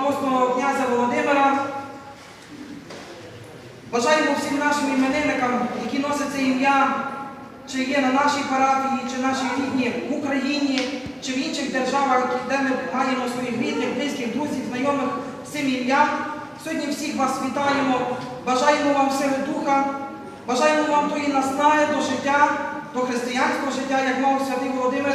апостольного князя Володимира. Бажаємо всім нашим іменинникам, які носять це ім'я, чи є на нашій парафії, чи нашій рідні в Україні, чи в інших державах, де ми маємо своїх рідних, близьких, друзів, знайомих всім цим ім'ям. Сьогодні всіх вас вітаємо, бажаємо вам сили духа, бажаємо вам тої наснаги до життя, до християнського життя, як мав святий Володимир,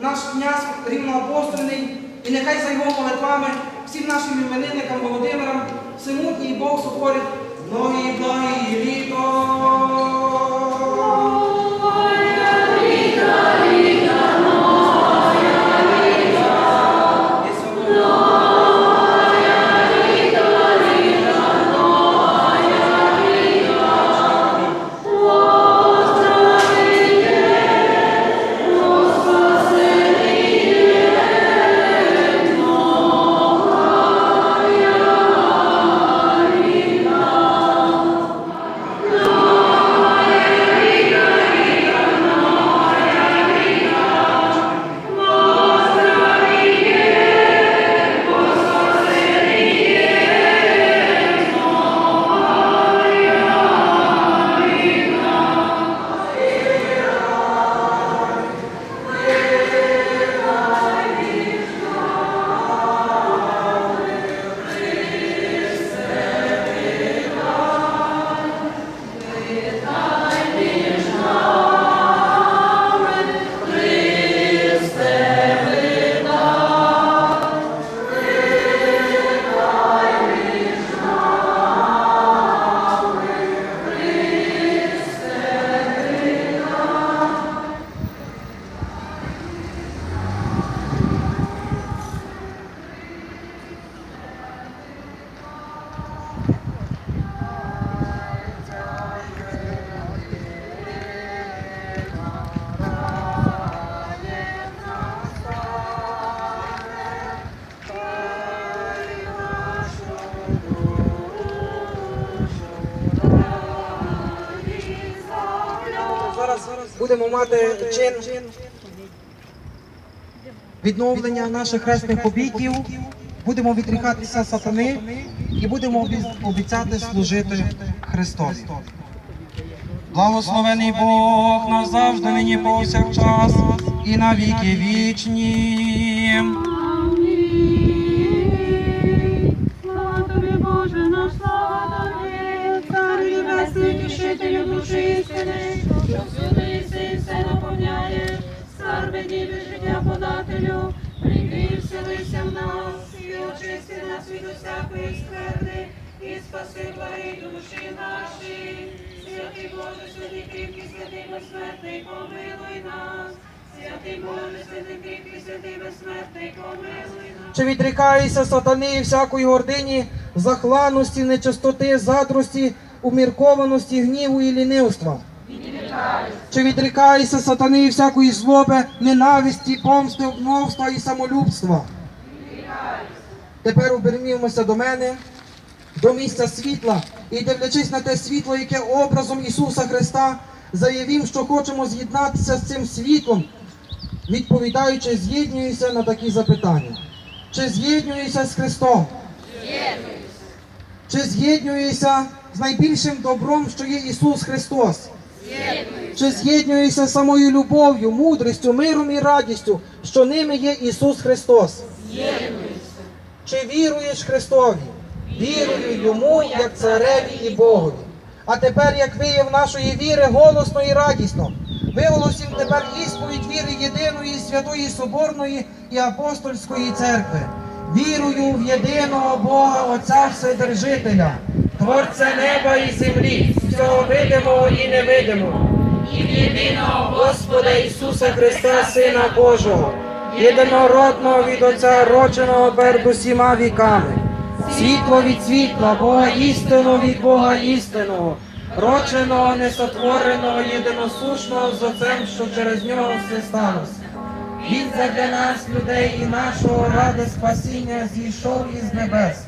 наш князь рівноапостольний, і нехай за його молитвами всім нашим іменинникам Володимирам всемутній Бог сотворить многі благі літо. Будемо мати чин відновлення наших хресних обітів. Будемо відрікатися сатани і будемо обіцяти служити Христові. Благословений Бог назавжди нині повсякчас і на віки вічні. Ніби життя подателю, прийди, вселися в нас, і очисти нас від усякої скверни, і спаси благі душі наші. Святий Боже, святий кріпкий, святий безсмертний, помилуй нас. Чи відрікаєшся сатани і всякої гордині, захланості, нечистоти, задрості, уміркованості, гніву і лінивства? Чи відрікаєшся сатани і всякої злоби, ненависті, помсти, обновства і самолюбства? Тепер обернімося до мене, до місця світла, і дивлячись на те світло, яке образом Ісуса Христа, заявім, що хочемо з'єднатися з цим світлом, відповідаючи, з'єднуюся на такі запитання. Чи з'єднуюся з Христом? Чи з'єднуюся з найбільшим добром, що є Ісус Христос? Чи з'єднуюся з самою любов'ю, мудрістю, миром і радістю, що ними є Ісус Христос? Чи віруєш Христові? Вірую йому як цареві і Богові. А тепер, як вияв нашої віри, голосно і радісно. Виголосім тепер ісповідь віри єдиної, святої Соборної і апостольської церкви. Вірую в єдиного Бога Отця Вседержителя, Творця неба і землі, всього видимого і невидимого. І в єдиного Господа Ісуса Христа, Сина Божого, єдинородного від Отця, родженого перед усіма віками. Світло від світла, Бога істину від Бога істинного, родженого, несотвореного, єдиносушного з Отцем, що через нього все сталося. Він задля нас, людей і нашого ради спасіння зійшов із небес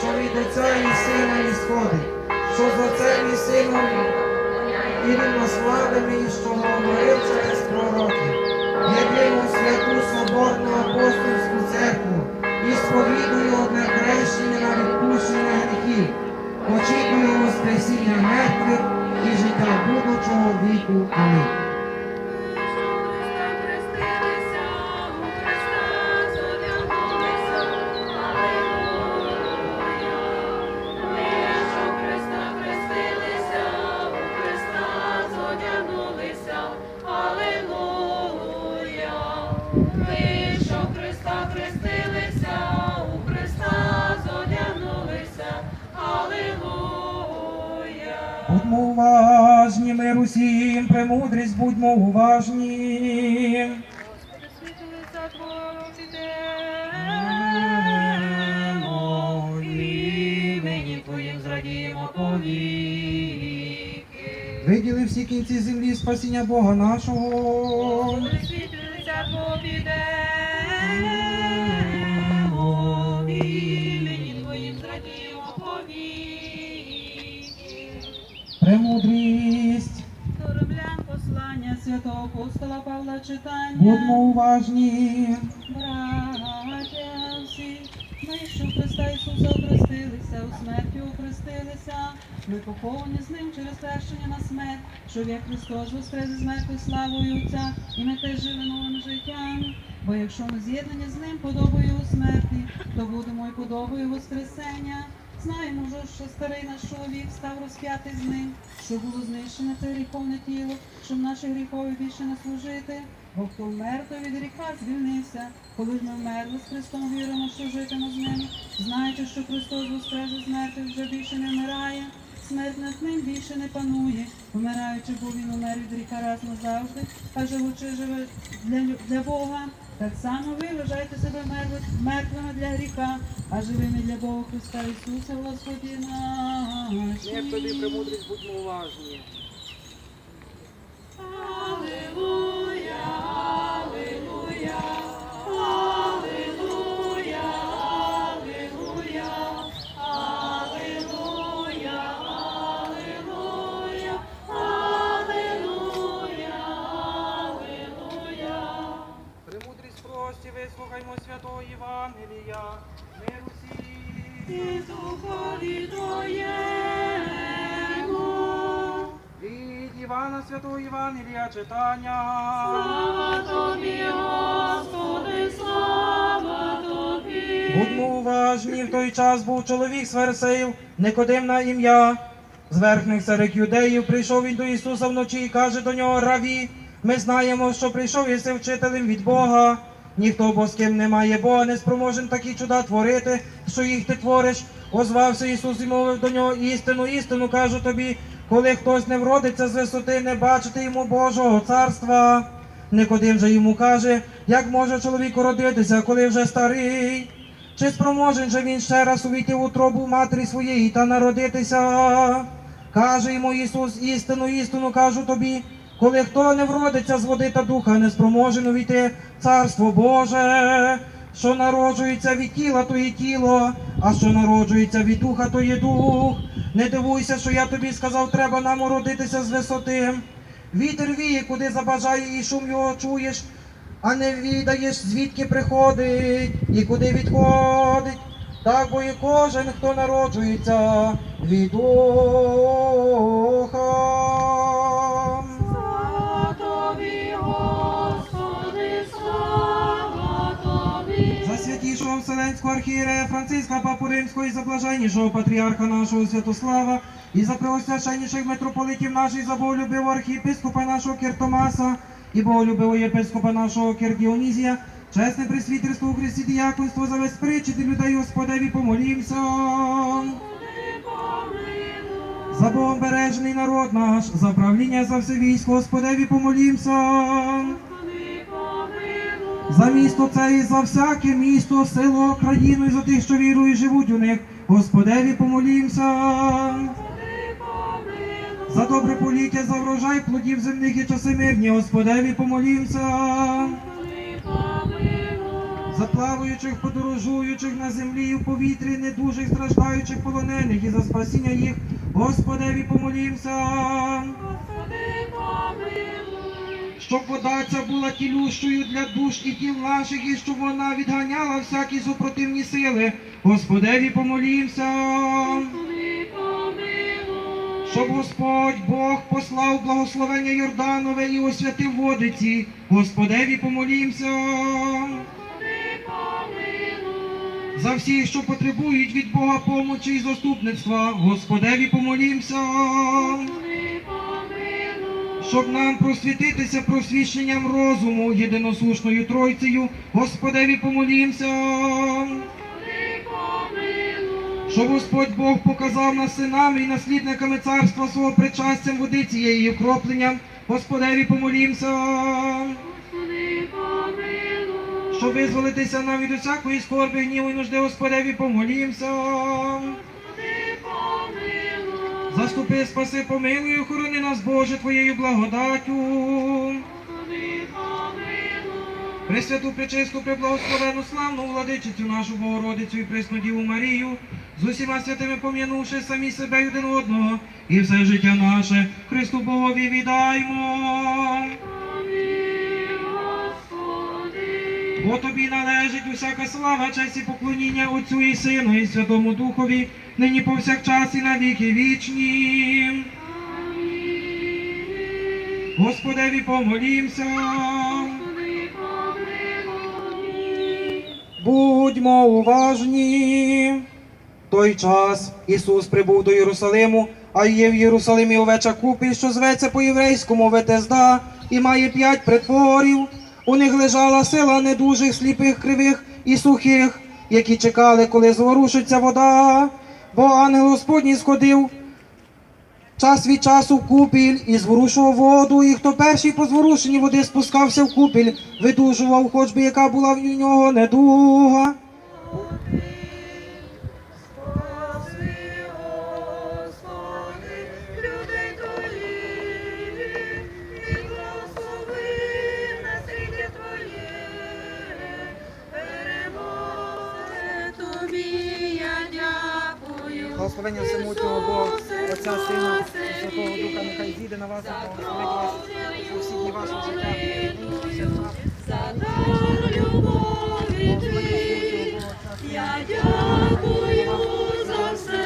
що від Отця і Сина ісходить, що з Отцем і Сином і рівнославими, і що говорив через пророків. Єдину святу соборну апостольську церкву і сповідую одне хрещення на відпущення гріхів. Очікую Воскресіння мертвих і життя будучого віку. Амінь. Уважні, мир усім, премудрість, будьмо уважні. Виділи всі кінці землі спасіння Бога нашого. Твоїм зрадіємо повіки. Премудрість, римлян послання святого апостола Павла читання. будьмо уважні. Браття всі, ми, що в Христа Ісуса охрестилися, у смерті охрестилися, ми поховані з ним через хрещення на смерть, щоб як Христос воскрес із мертвих славою Отця, і ми теж жили новим життям. Бо якщо ми з'єднані з ним подобою його смерті, то будемо і подобою Воскресення. Знаємо вже, що старий наш чоловік став розп'ятий з ним, що було знищене це гріховне тіло, щоб наші гріхові більше не служити. Бо хто вмер, то від гріха звільнився. Коли ж ми вмерли з Христом, віримо, що житимо з ним, знаючи, що Христос воскрес мертвих вже більше не вмирає. Смерть над ним більше не панує, вмираючи, бо він умер від гріха раз назавжди, а живучи живе для, для Бога. Так само ви вважаєте себе мертвими, для гріха, а живими для Бога Христа Ісуса, Господі наш. Як тобі премудрість, будьмо уважні. Євангелія. Мир усім. І духові Твоєму. Від Івана Святого Євангелія читання. Слава Тобі, Господи, слава Тобі. Будьмо уважні, в той час був чоловік з Фарисеїв, Никодим на ім'я. З верхніх серед юдеїв прийшов він до Ісуса вночі і каже до нього Раві, ми знаємо, що прийшов єси вчителем від Бога. Ніхто бо ким немає Бога, не спроможен такі чуда творити, що їх ти твориш. Озвався Ісус і мовив до нього істину, істину кажу тобі, коли хтось не вродиться з висоти, не бачити йому Божого царства. Никодим же йому каже, як може чоловік родитися, коли вже старий? Чи спроможен же він ще раз увійти в утробу матері своєї та народитися? Каже йому Ісус, істину, істину кажу тобі, коли хто не вродиться з води та духа, не спроможен увійти царство Боже, що народжується від тіла, то є тіло, а що народжується від духа, то є дух. Не дивуйся, що я тобі сказав, треба нам уродитися з висоти. Вітер віє, куди забажає, і шум його чуєш, а не відаєш, звідки приходить і куди відходить. Так бо і кожен, хто народжується від духа. Вселенського архієрея Франциска Папу Римського і за блаженнішого патріарха нашого Святослава, і за преосвященніших митрополитів наших, за боголюбивого архієпископа нашого Киртомаса, і боголюбивого єпископа нашого Кирдіонізія, чесне присвітерство у Христі діяконство за весь причити людей Господеві помолімся. За Богом бережений народ наш, за правління за все військо, Господеві помолімся. Господи, помилуй. За місто це і за всяке місто, село, країну і за тих, що вірують, живуть у них. Господеві помолімся. За добре поліття, за врожай плодів земних і часи мирні, Господеві помолімся. За плаваючих, подорожуючих на землі і в повітрі, недужих, страждаючих, полонених і за спасіння їх, Господеві помолімся. Щоб вода ця була тілющою для душ і тіл наших, і щоб вона відганяла всякі супротивні сили. Господеві помолімся. Щоб Господь Бог послав благословення Йорданове і освятив водиці. Господеві помолімся. За всіх, що потребують від Бога помочі і заступництва, Господеві помолімся. Щоб нам просвітитися просвіщенням розуму, єдиносушною Тройцею, Господеві помолімся. Щоб Господь Бог показав нас синами і наслідниками царства свого причастям води цієї окропленням, Господеві помолімся. Щоб визволитися нам від усякої скорби, гніву і нужди, Господеві помолімся. Заступи, спаси, помилуй, охорони нас, Боже, Твоєю благодаттю. Пресвяту, пречисту, преблагословену, славну владичицю нашу Богородицю і пресну Діву Марію, з усіма святими пом'янувши самі себе один одного, і все життя наше Христу Богові віддаймо. Бо тобі належить усяка слава, честь і поклоніння Отцю і Сину, і Святому Духові, нині повсякчас і на віки вічні. Господеві помолімся. Будьмо уважні. В той час Ісус прибув до Єрусалиму, а є в Єрусалимі овеча купіль, що зветься по-єврейському Ветезда, і має п'ять притворів. У них лежала сила недужих, сліпих, кривих і сухих, які чекали, коли зворушиться вода. Бо ангел Господній сходив час від часу в купіль і зворушував воду, і хто перший по зворушенні води спускався в купіль, видужував, хоч би яка була в нього недуга. Благословення всемутнього Бога, Отця, Сина, Святого Духа, нехай зійде на вас і благословить вас у всі дні вашого життя. нині і повсякчас. Я дякую за все,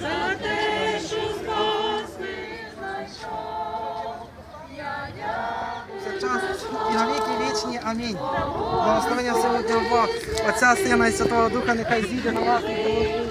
за те, що спас дякую. Повсякчас і на віки вічні. Амінь. Благословення всемутнього Бога, Отця, Сина і Святого Духа, нехай зійде на вас і благословить.